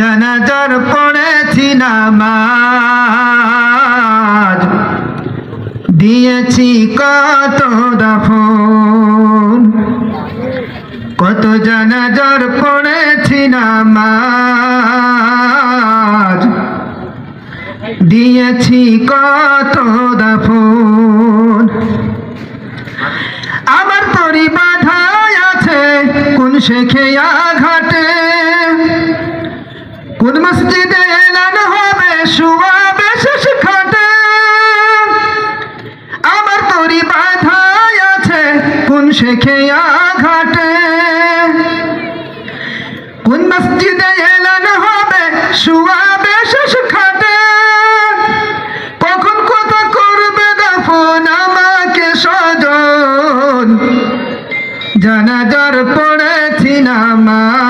জানাজার পড়েছি নামাজ। দিয়েছি কত দাফন। কত জানাজার পড়েছি নামাজ। দিয়েছি কত দাফন। আমার তরি বাধায় আছে, কোন শেখেয়া ঘাটে কোন মসজিদে এলান হবে শুয়াবে শেষ খাটে। আমার তরি বাধায় আছে কোন শেখেয়া ঘাটে কোন মসজিদে এলান হবে শুয়াবে শেষ খাটে। কখন কথা করবে দাফন আমাকে সজন জানাজার পড়েছি নামাজ।